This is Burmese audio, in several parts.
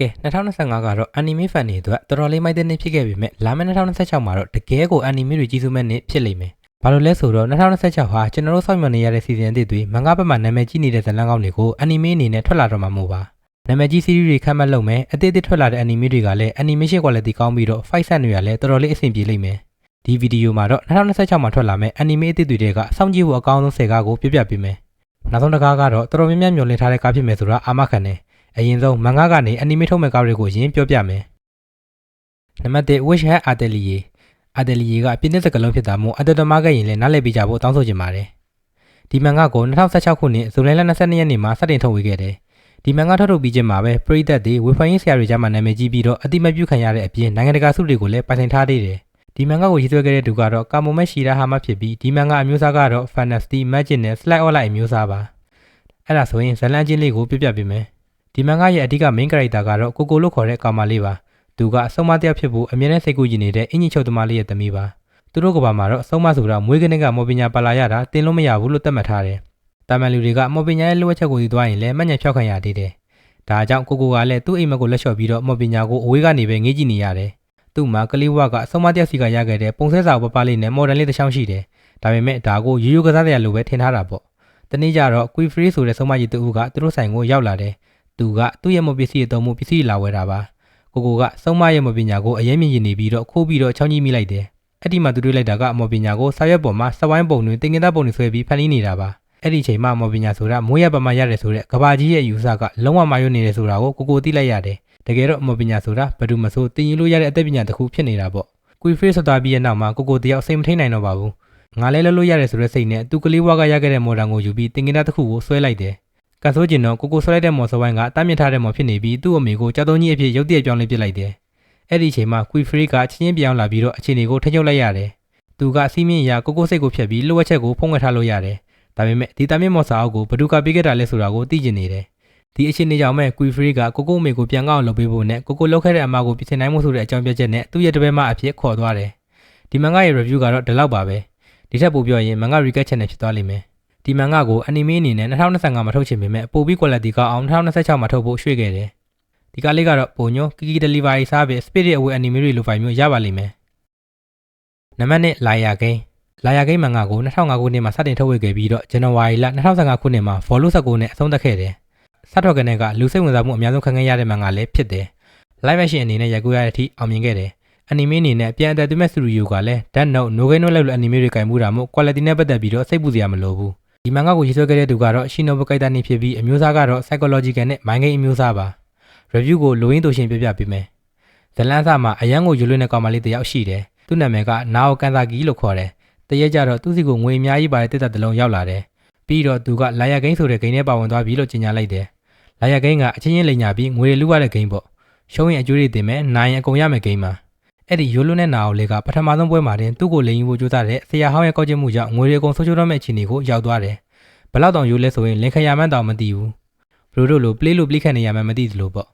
ကဲ2025ကတော့ anime fan တွေအတွက်တော်တော်လေးမိုက်တဲ့နှစ်ဖြစ်ခဲ့ပေမဲ့လာမယ့်2026မှာတော့တကယ်ကို anime တွေကြီးစုမဲ့နှစ်ဖြစ်လိမ့်မယ်။ဘာလို့လဲဆိုတော့2026ဟာကျွန်တော်တို့စောင့်မျှော်နေရတဲ့စီဇန်အသစ်တွေမန်ဂဘက်မှာနာမည်ကြီးနေတဲ့ဇာတ်လမ်းကောင်းတွေကို anime အနေနဲ့ထွက်လာတော့မှာမဟုတ်ပါ။နာမည်ကြီး series တွေခန့်မှတ်လုပ်မယ်အသစ်အသစ်ထွက်လာတဲ့ anime တွေကလည်း animation quality ကောင်းပြီးတော့ fight set တွေကလည်းတော်တော်လေးအဆင်ပြေလိမ့်မယ်။ဒီဗီဒီယိုမှာတော့2026မှာထွက်လာမယ့် anime အသစ်တွေတွေကစောင့်ကြည့်ဖို့အကောင်းဆုံး10ကားကိုပြပြပေးမယ်။နောက်ဆုံးတစ်ကားကတော့တော်တော်များများမျှော်လင့်ထားတဲ့ကားဖြစ်မယ်ဆိုတာအာမခံတယ်။ အရင်ဆုံးမန်ဂကနေအနီမေထုတ်မဲ့ကားတွေကိုယင်းပြောပြမယ်။နံပါတ်1 Wish Hat Atelier Atelier ကပြင်းတဲ့စကားလုံးဖြစ်တာမို့အတတမကရင်လည်းနားလည်ပေးကြဖို့တောင်းဆိုချင်ပါတယ်။ဒီမန်ဂကို2016ခုနှစ်ဇူလိုင်လ22ရက်နေ့မှာစတင်ထုတ်ဝေခဲ့တယ်။ဒီမန်ဂထုတ်ထုတ်ပြီးချင်းမှာပဲပရိသတ်တွေဝေဖန်ရေးဆရာတွေကြားမှာနာမည်ကြီးပြီးတော့အတိမတ်ပြုခံရတဲ့အပြင်နိုင်ငံတကာစုတွေကိုလည်းပိုင်ဆိုင်ထားသေးတယ်။ဒီမန်ဂကိုရေးဆွဲခဲ့တဲ့သူကတော့ကာမိုမက်ရှီရာဟာမဖြစ်ပြီးဒီမန်ဂအမျိုးအစားကတော့ Fantasy Magic နဲ့ Slide Online အမျိုးအစားပါ။အဲ့ဒါဆိုရင်ဇလန်ချင်းလေးကိုပြပြပေးမယ်။ ဒီမန်ဂရဲ့အဓိက main character ကတော့ကိုကိုလို့ခေါ်တဲ့ကောင်မလေးပါသူကအဆုံးမတစ်ယောက်ဖြစ်ဖို့အမြဲတမ်းစိတ်ကူးကြည်နေတဲ့အင်ကြီးချုပ်သမားလေးရဲ့သမီးပါသူတို့ကဘာမှာတော့အဆုံးမဆိုတာမွေးကင်းကမော်ပညာပါလာရတာတင်လို့မရဘူးလို့သတ်မှတ်ထားတယ်တာမန်လူတွေကမော်ပညာရဲ့လိုအပ်ချက်ကိုယူသွားရင်လည်းမှတ်ညံဖြောက်ခံရသေးတယ်ဒါကြောင့်ကိုကိုကလည်းသူ့အိမ်မက်ကိုလက်လျှော့ပြီးတော့မော်ပညာကိုအဝေးကနေပဲငေးကြည့်နေရတယ်သူ့မှာကလေးဘဝကအဆုံးမတစ်ယောက်စီကရခဲ့တဲ့ပုံစဲစာပပလေးနဲ့မော်ဒန်လေးတစ်ချောင်းရှိတယ်ဒါပေမဲ့ဒါကိုရိုးရိုးကစားတဲ့အလိုပဲထင်ထားတာပေါ့တနေ့ကျတော့ Queen Free ဆိုတဲ့ဆုံးမကြီးတူကသူတို့ဆိုင်ကိုရောက်လာတယ် သူကသူ့ရဲ့မပစ္စည်းအတုံးမှုပစ္စည်းလာဝယ်တာပါကိုကိုကစုံမရဲ့မပညာကိုအရင်မြင်ရင်နေပြီးတော့ခိုးပြီးတော့ချောင်းကြီးမိလိုက်တယ်အဲ့ဒီမှာသူတွေ့လိုက်တာကအမော်ပညာကိုစာရွက်ပေါ်မှာစဝိုင်းပုံတွေတင်ငင်သားပုံတွေဆွဲပြီးဖန်တီးနေတာပါအဲ့ဒီချိန်မှာမော်ပညာဆိုတာမိုးရပမာရတယ်ဆိုတဲ့ကဘာကြီးရဲ့ယူဆကလုံးဝမာရွနေတယ်ဆိုတာကိုကိုကိုသိလိုက်ရတယ်တကယ်တော့မော်ပညာဆိုတာဘယ်သူမှဆိုတင်ယူလို့ရတဲ့အသက်ပညာတစ်ခုဖြစ်နေတာပေါ့ကွီဖရေးဆိုတာပြီးရဲ့နောက်မှာကိုကိုတယောက်စိတ်မထိန်နိုင်တော့ပါဘူးငါလဲလို့လို့ရတယ်ဆိုတဲ့စိတ်နဲ့သူကလေးဘွားကရခဲ့တဲ့မော်ဒန်ကိုယူပြီးတင်ငင်သားတစ်ခုကိုဆွဲလိုက်တယ် ကန်ဆိုးကျင်တော့ကိုကိုဆွဲလိုက်တဲ့မော်စဝိုင်းကတားမြစ်ထားတဲ့မော်ဖြစ်နေပြီးသူ့အမေကိုကြောက်တုံးကြီးအဖြစ်ရုတ်တရက်ပြောင်းလဲပစ်လိုက်တယ်။အဲ့ဒီအချိန်မှာကွီဖရီကချင်းချင်းပြောင်းလာပြီးတော့အခြေအနေကိုထိချုပ်လိုက်ရတယ်။သူကစီးမြင့်ရာကိုကိုစိတ်ကိုဖျက်ပြီးလိုအပ်ချက်ကိုဖုံးကွယ်ထားလို့ရတယ်။ဒါပေမဲ့ဒီတားမြစ်မော်စာအုပ်ကိုဘဒူကပေးခဲ့တာလဲဆိုတာကိုသိကျင်နေတယ်။ဒီအခြေအနေကြောင့်မဲ့ကွီဖရီကကိုကိုအမေကိုပြန်ကောက်အောင်လုပ်ပေးဖို့နဲ့ကိုကိုလောက်ခဲ့တဲ့အမှားကိုပြင်ဆင်နိုင်မှုဆိုတဲ့အကြောင်းပြချက်နဲ့သူ့ရဲ့တပည့်မအဖြစ်ခေါ်သွားတယ်။ဒီမန်ဂရဲ့ review ကတော့ဒီလောက်ပါပဲ။ဒီထက်ပိုပြောရင်မန်ဂ recap channel ဖြစ်သွားလိမ့်မယ်။ ဒီမန်ဂကိုအနီမေအနေနဲ့2025မှာထုတ်ချင်ပေမဲ့ပိုပြီး quality ကောင်းအောင်2026မှာထုတ်ဖို့ရွှေ့ခဲ့တယ်။ဒီကားလေးကတော့ပုံညို Kiki Delivery Service Spirit Away Anime တွေလိုဖိုင်မျိုးရပါလိမ့်မယ်။နံပါတ်1 Liar Game Liar Game မန်ဂကို2005ခုနှစ်မှာစတင်ထုတ်ဝေခဲ့ပြီးတော့ဇန်နဝါရီလ2025ခုနှစ်မှာ Follow 19နဲ့အဆုံးသတ်ခဲ့တယ်။စထွက်ကနေကလူစိတ်ဝင်စားမှုအများဆုံးခံခဲ့ရတဲ့မန်ဂလည်းဖြစ်တယ်။ Live action အနေနဲ့ရိုက်ကူးရတဲ့အထိအောင်မြင်ခဲ့တယ်။ anime အနေနဲ့ပြန်အသက်သွင်းမဲ့စတူဒီယိုကလည်း Death Note, No Game No Life လို anime တွေကင်မှုတာမို့ quality နဲ့ပတ်သက်ပြီးတော့စိတ်ပူစရာမလိုဘူး။ ဒီမန်ဂကိုရေးဆွဲခဲ့တဲ့သူကတော့ Shinobu Kaitani ဖြစ်ပြီးအမျိုးအစားကတော့ psychological နဲ့ mind game အမျိုးအစားပါ။ review ကိုလိုရင်းတူရှင်ပြပြပေးမယ်။ဇလန်းဆမှာအရန်ကိုယူလွင့်တဲ့ကောင်မလေးတစ်ယောက်ရှိတယ်။သူ့နာမည်က Nao Kanzaki လို့ခေါ်တယ်။တရက်ကြတော့သူ့စီကိုငွေအများကြီးပါတဲ့တက်တက်တစ်လုံးရောက်လာတယ်။ပြီးတော့သူက Liar Game ဆိုတဲ့ဂိမ်းထဲပါဝင်သွားပြီလို့ကြေညာလိုက်တယ်။ Liar Game ကအချင်းချင်းလိန်ညာပြီးငွေတွေလူရတဲ့ဂိမ်းပေါ့။ရှုံးရင်အကျိုးတွေတင်မယ်၊နိုင်ရင်အကုန်ရမယ်ဂိမ်းမှာ။ အဲ့ဒီယူလွန်းတဲ့နာအောင်လေးကပထမဆုံးပွဲမှာတင်သူ့ကိုလိန်ယူဖို့ကြိုးစားတဲ့ဆရာဟောင်းရဲ့ကောက်ချက်မှုကြောင့်ငွေတွေအကုန်ဆုံးရှုံးတော့မယ့်အခြေအနေကိုရောက်သွားတယ်။ဘလောက်တောင်ယူလဲဆိုရင်လင်ခရမှန်းတောင်မသိဘူး။ဘလိုတို့လို play လို့ play ခတ်နေရမှန်းမသိသလိုပေါ့။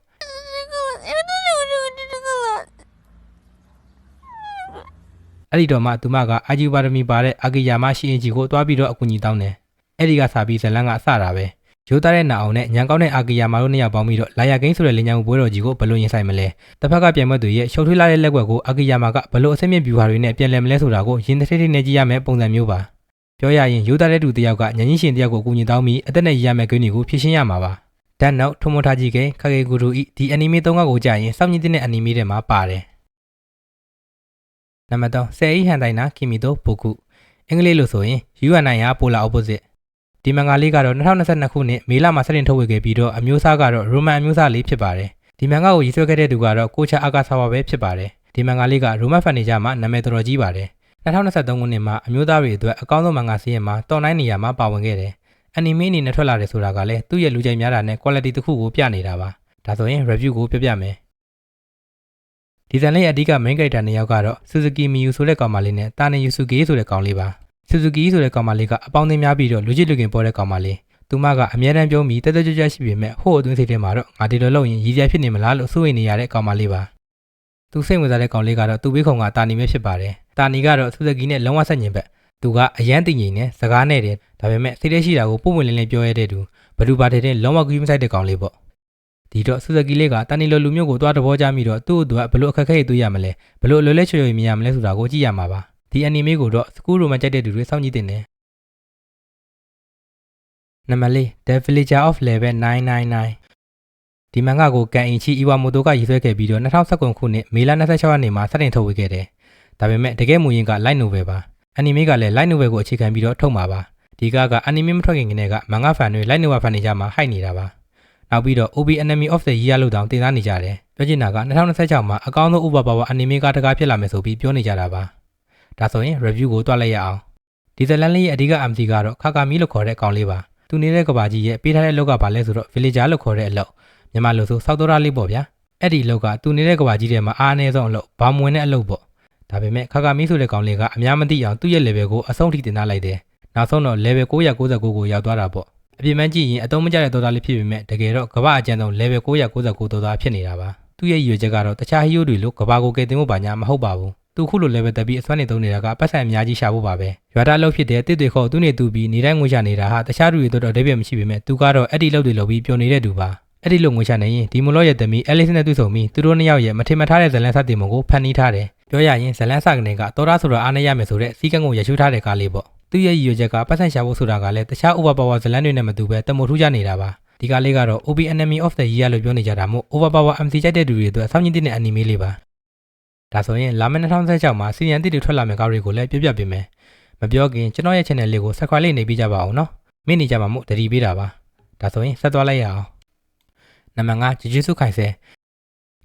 အဲ့ဒီတော့မှသူမကအာဂျီပါရမီပါတဲ့အာဂီယာမရှိအင်ဂျီကိုတွားပြီးတော့အကူအညီတောင်းတယ်။အဲ့ဒီကစားပြီးဇလန်ကအစတာပဲ။ ရိုးသားတဲ့နာအောင်နဲ့ညံကောင်းတဲ့အာဂီယာမာတို့နှစ်ယောက်ပေါင်းပြီးတော့လာယာဂိမ်းဆိုတဲ့လင်ညာမှုပွဲတော်ကြီးကိုဘလို့ရင်ဆိုင်မလဲ။တစ်ဖက်ကပြိုင်ဘက်တွေရဲ့ရှုပ်ထွေးလာတဲ့လက်ွက်ကိုအာဂီယာမာကဘလို့အဆင့်မြင့်ဗျူဟာတွေနဲ့ပြန်လည်မလဲဆိုတာကိုရင်တစ်ထိတ်ထိတ်နဲ့ကြည့်ရမယ်ပုံစံမျိုးပါ။ပြောရရင်ရိုးသားတဲ့သူတစ်ယောက်ကညဉ့်ညင်းရှင်တစ်ယောက်ကိုအကူအညီတောင်းပြီးအသက်နဲ့ရည်ရမယ့်ဂိမ်းတွေကိုဖြည့်ရှင်းရမှာပါ။ဒန်နောက်ထိုမိုထားကြီးကခဂေဂူရူဤဒီအနီမေ၃ကကိုကြာရင်စောင့်ကြည့်တဲ့အနီမေတွေမှာပါတယ်။နံပါတ်3ဆယ်ဤဟန်တိုင်နာကီမီတိုပိုကုအင်္ဂလိပ်လို့ဆိုရင် UNI ကပိုလာ opposite ဒီမန်ဂါလေးကတော့2022ခုနှစ်မေလမှာစတင်ထုတ်ဝေခဲ့ပြီးတော့အမျိုးအစားကတော့ရိုမန်အမျိုးအစားလေးဖြစ်ပါတယ်ဒီမန်ဂါကိုရေးဆွဲခဲ့တဲ့သူကတော့ကိုချာအာကာဆာဝါပဲဖြစ်ပါတယ်ဒီမန်ဂါလေးကရိုမန်ဖန်နေကြမှာနာမည်တော်တော်ကြီးပါတယ်2023ခုနှစ်မှာအမျိုးသားတွေအတွက်အကောင်းဆုံးမန်ဂါစီးရင်မှာတော်နိုင်နေရာမှာပါဝင်ခဲ့တယ်အနီမေအနေနဲ့ထွက်လာတယ်ဆိုတာကလည်းသူ့ရဲ့လူကြိုက်များတာနဲ့ quality တစ်ခုကိုပြနေတာပါဒါဆိုရင် review ကိုပြပြမယ်ဒီဇန်လေးအဓိက main character နှစ်ယောက်ကတော့ Suzuki Miyu ဆိုတဲ့ကောင်မလေးနဲ့ Tane Yusuke ဆိုတဲ့ကောင်လေးပါ ဆူဇူကီဆိုတဲ့ကောင်မလေးကအပေါင်းအသင်းများပြီးတော့လူချစ်လူခင်ပေါ်တဲ့ကောင်မလေးသူမကအမြဲတမ်းပြောပြီးတက်တက်ကြွကြွရှိပေမဲ့ဟို့အတွင်းစိတ်ထဲမှာတော့ငါဒီလိုလုပ်ရင်ရည်စရာဖြစ်နေမလားလို့စိုးရိမ်နေရတဲ့ကောင်မလေးပါသူစိတ်ဝင်စားတဲ့ကောင်လေးကတော့သူ့ဘေးခုံကတာနီပဲဖြစ်ပါတယ်တာနီကတော့ဆူဇူကီနဲ့လုံးဝဆက်ညင်ဘက်သူကအရန်တည်ငြိမ်နဲ့စကားနဲ့တယ်ဒါပေမဲ့စိတ်ထဲရှိတာကိုပုံမှန်လင်းလင်းပြောရတဲ့သူဘဒူပါတဲ့တဲ့လုံးဝကူးမဆိုင်တဲ့ကောင်လေးပေါ့ဒီတော့ဆူဇကီလေးကတန်နီလိုလူမျိုးကိုသွားတဘောကြမိတော့သူ့အတွက်ဘလို့အခက်အခဲတွေတွေ့ရမလဲဘလို့လွယ်လွယ်ချွေချွေမြင်ရမလဲဆိုတာကိုကြည့်ရမှာပါ ဒီအနီမေကိုတော့စကူးရိုမန်ကြိုက်တဲ့သူတွေစောင့်ကြည့်တင်တယ်နံပါတ်၄ The Villager of Level 999ဒီမန်ဂါကိုကန်အင်ချီအီဝါမိုတိုကရေးဆွဲခဲ့ပြီးတော့2019ခုနှစ်မေလ26ရက်နေ့မှာစတင်ထုတ်ဝေခဲ့တယ်ဒါပေမဲ့တကယ်မူရင်းက light novel ပါအနီမေကလည်း light novel ကိုအခြေခံပြီးတော့ထုတ်မှာပါဒီကကအနီမေမထွက်ခင်ကတည်းကမန်ဂါဖန်တွေ light novel ဖန်နေကြမှာဟိုက်နေတာပါနောက်ပြီးတော့ OB Enemy of the Year လို့တောင်တင်စားနေကြတယ်။ပြောချင်တာက2026မှာအကောင်းဆုံးဥပပါဝါအနီမေကတကားဖြစ်လာမယ်ဆိုပြီးပြောနေကြတာပါ။ ဒါဆိုရင် review ကိုတွက်လိုက်ရအောင်။ဒီဇလန်လေးရဲ့အဓိက MC ကတော့ခါကာမီလို့ခေါ်တဲ့အကောင်လေးပါ။သူနေတဲ့ကဘာကြီးရဲ့ပေးထားတဲ့အလောက်ကဘာလဲဆိုတော့ villager လို့ခေါ်တဲ့အလောက်မြန်မာလို့ဆိုစောက်တော်ရလေးပေါ့ဗျာ။အဲ့ဒီအလောက်ကသူနေတဲ့ကဘာကြီးထဲမှာအားအနည်းဆုံးအလောက်ဘာမဝင်တဲ့အလောက်ပေါ့။ဒါပေမဲ့ခါကာမီဆိုတဲ့ကောင်လေးကအများမသိအောင်သူ့ရဲ့ level ကိုအဆုံးထိတင်ထားလိုက်တယ်။နောက်ဆုံးတော့ level 999ကိုရောက်သွားတာပေါ့။အပြင်ပန်းကြည့်ရင်အတုံးမကျတဲ့ဒေါ်သားလေးဖြစ်ပေမဲ့တကယ်တော့ကမ္ဘာအကျဉ်းဆုံး level 999ဒေါ်သားဖြစ်နေတာပါသူ့ရဲ့ရည်ရွယ်ချက်ကတော့တခြားဟီးရိုးတွေလိုကမ္ဘာကိုကယ်တင်ဖို့ပါညာမဟုတ်ပါဘူး သူခုလို level တက်ပြီးအစွမ်းနေသုံးနေတာကပတ်စံအများကြီးရှာဖို့ပါပဲရွာသားလောက်ဖြစ်တဲ့တစ်တွေခေါ်သူနေသူပြီးနေတိုင်းငွေချနေတာဟာတခြားလူတွေတော့အဓိပ္ပာယ်မရှိပေမဲ့သူကတော့အဲ့ဒီလောက်တွေလုပ်ပြီးပျော်နေတဲ့သူပါအဲ့ဒီလိုငွေချနေရင်ဒီမလော့ရဲ့သမီးအဲလစ်နဲ့တွေ့ဆုံပြီးသူတို့နှစ်ယောက်ရဲ့မထင်မှတ်ထားတဲ့ဇလန်စတင်မုံကိုဖန်တီးထားတယ်ပြောရရင်ဇလန်စကနေကတော်သားဆိုတော့အားနေရမယ်ဆိုတဲ့စီကံကိုရရှိထားတဲ့ကားလေးပေါ့သူ့ရဲ့ရည်ရွယ်ချက်ကပတ်စံရှာဖို့ဆိုတာကလည်းတခြား overpower ဇလန်တွေနဲ့မတူပဲတမိုထူးကြနေတာပါဒီကားလေးကတော့ OB Enemy of the Year လို့ပြောနေကြတာမို့ overpower MC ကြိုက်တဲ့သူတွေအတွက်စောင့်ကြည့်တဲ့ anime လေးပါ ဒါဆိုရင်လာမယ့်2016မှာစီရီယန်တစ်တွေထွက်လာမယ့်ကားတွေကိုလည်းပြပြပေးမယ်မပြောခင်ကျွန်တော်ရဲ့ channel လေးကို subscribe လေးနေပြီးကြပါအောင်နော်မိနေကြမှာမို့တတိပေးတာပါဒါဆိုရင်ဆက်သွားလိုက်ရအောင်နံပါတ်5ဂျီဂျီစုခိုင်ဆဲ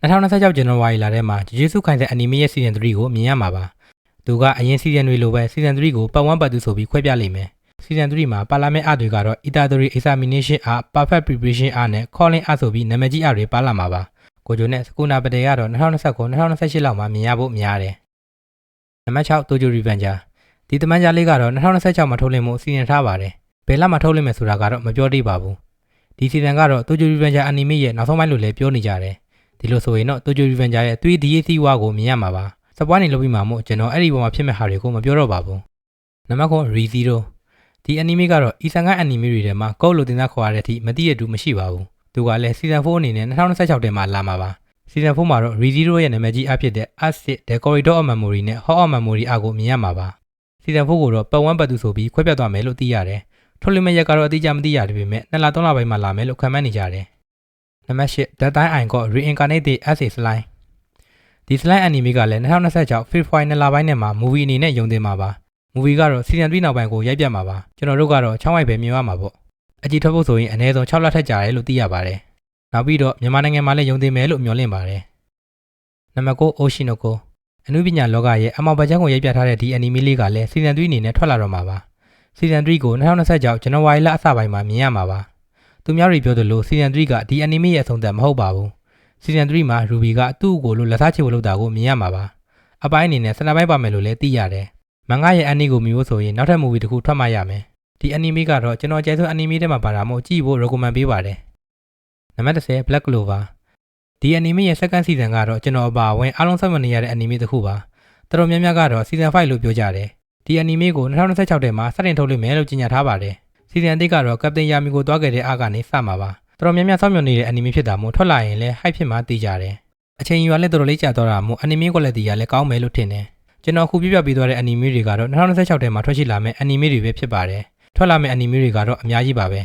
2026ဇန်နဝါရီလထဲမှာဂျီဂျီစုခိုင်ဆဲ anime ရဲ့ season 3ကိုမြင်ရမှာပါသူကအရင် season တွေလိုပဲ season 3ကိုပတ်ဝန်းပတ်သူဆိုပြီးခွဲပြလိုက်မယ် season 3မှာပါလာမယ့်အတွေကတော့ Itadori examination အ perfect preparation အနဲ့ calling အဆိုပြီးနာမည်ကြီးအတွေပါလာမှာပါ ကိုဂျိုနဲ့စကူနာပတေကတော့2029 2028လောက်မှာမြင်ရဖို့များတယ်နံပါတ်6 Tojo Revenger ဒီတမန်ကြားလေးကတော့2026မှာထုတ်လင်းမှုအစီအစဉ်ထားပါတယ်ဘယ်လမှာထုတ်လင်းမယ်ဆိုတာကတော့မပြောသေးပါဘူးဒီ season ကတော့ Tojo Revenger anime ရဲ့နောက်ဆုံးပိုင်းလို့လည်းပြောနေကြတယ်ဒီလိုဆိုရင်တော့ Tojo Revenger ရဲ့ 3DAC ဝါကိုမြင်ရမှာပါစပွားနေလုပ်ပြီးမှမို့ကျွန်တော်အဲ့ဒီဘက်မှာဖြစ်မဲ့ဟာတွေကိုမပြောတော့ပါဘူးနံပါတ်9 ReZero ဒီ anime ကတော့အီဆန်က anime တွေထဲမှာကောက်လို့တင်စားခေါ်ရတဲ့အထိမတိရတူမရှိပါဘူး သူကလည်း season 4အနေနဲ့2026ထဲမှာလာမှာပါ season 4မှာတော့ ReZero ရဲ့နာမည်ကြီးအဖြစ်တဲ့ Acid The Corridor of Memory နဲ့ Hall of Memory အကိုမြင်ရမှာပါ season 4ကိုတော့ပတ်ဝန်းပတ်သူဆိုပြီးခွဲပြတ်သွားမယ်လို့သိရတယ်ထုတ်လွှင့်မဲ့ရက်ကတော့အတိအကျမသိရသေးပေမဲ့နှစ်လသုံးလပိုင်းမှာလာမယ်လို့ခန့်မှန်းနေကြတယ်နံပါတ်8 That Time I Got Reincarnated as a Slime ဒီ slime anime ကလည်း2026 February နှစ်လပိုင်းနဲ့မှာ movie အနေနဲ့ရုံတင်မှာပါ movie ကတော့ season 3နောက်ပိုင်းကိုရိုက်ပြတ်မှာပါကျွန်တော်တို့ကတော့6ဝိုက်ပဲမြင်ရမှာပေါ့ အကြည့်ထွက်ဖို့ဆိုရင်အနည်းဆုံး6လထက်ကြာတယ်လို့သိရပါတယ်နောက်ပြီးတော့မြန်မာနိုင်ငံမှာလည်းရုံတင်မယ်လို့မျှော်လင့်ပါတယ်နံပါတ်9 Oshinoko အနုပညာလောကရဲ့အမောင်ပချမ်းကိုရိုက်ပြထားတဲ့ဒီ anime လေးကလည်း season 3အနေနဲ့ထွက်လာတော့မှာပါ season 3ကို2026ဇန်နဝါရီလအစပိုင်းမှာမြင်ရမှာပါသူများတွေပြောသလို season 3ကဒီ anime ရဲ့အဆုံးသတ်မဟုတ်ပါဘူး season 3မှာ Ruby ကသူ့ကိုလို့လက်စားချေဖို့လုပ်တာကိုမြင်ရမှာပါအပိုင်းအနေနဲ့စနပိုင်းပါမယ်လို့လည်းသိရတယ်မန်ဂါရဲ့ anime ကိုမြင်ဖို့ဆိုရင်နောက်ထပ် movie တစ်ခုထွက်မှရမယ် ဒီ anime ကတော့ကျွန်တော်ကြိုက်ဆုံး anime ထဲမှာပါတာမို့ကြည့်ဖို့ recommend ပေးပါတယ်နံပါတ်10 Black Clover ဒီ anime ရဲ့ second season ကတော့ကျွန်တော်အပါအဝင်အားလုံးစောင့်မျှော်နေရတဲ့ anime တစ်ခုပါတော်တော်များများကတော့ season 5လို့ပြောကြတယ်ဒီ anime ကို2026ထဲမှာစတင်ထုတ်လွှင့်မယ်လို့ကြေညာထားပါတယ် season 1ကတော့ Captain Yami ကိုတွားခဲ့တဲ့အားကနေစမှာပါတော်တော်များများစောင့်မျှော်နေတဲ့ anime ဖြစ်တာမို့ထွက်လာရင်လည်း hype ဖြစ်မှသိကြတယ်အချိန်ယူရလဲတော်တော်လေးကြာတော့တာမို့ anime quality ကလည်းကောင်းမယ်လို့ထင်တယ်ကျွန်တော်ခုပြပြပေးသွားတဲ့ anime တွေကတော့2026ထဲမှာထွက်ရှိလာမယ့် anime တွေပဲဖြစ်ပါတယ် ထွက်လာမယ့် anime တွေကတော့အများကြီးပါပဲ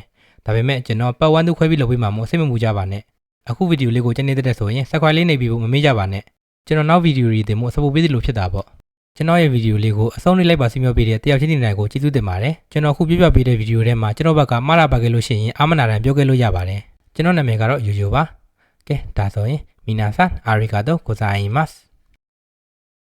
ဒါပေမဲ့ကျွန်တော်ပတ်ဝန်းသူခွဲပြီးလုပ်ပေးမှာမို့စိတ်မပူကြပါနဲ့အခုဗီဒီယိုလေးကိုကြည့်နေတဲ့ဆိုရင် subscribe လေးနေပြီးဖို့မမေ့ကြပါနဲ့ကျွန်တော်နောက်ဗီဒီယိုတွေတင်ဖို့ support ပေးသလိုဖြစ်တာပေါ့ကျွန်တော်ရဲ့ဗီဒီယိုလေးကိုအဆုံးလေးလိုက်ပါစီမျှော်ပေးတဲ့တယောက်ချင်းနေနိုင်ကိုကျေးဇူးတင်ပါတယ်ကျွန်တော်ခုပြပြပေးတဲ့ဗီဒီယိုထဲမှာကျွန်တော်ဘက်ကမှားလာပါခဲ့လို့ရှိရင်အာမနာတန်ပြောခဲ့လို့ရပါတယ်ကျွန်တော်နာမည်ကတော့ယူယူပါကဲဒါဆိုရင်မီနာဆန်အာရီဂါတိုကိုဇာအီမတ်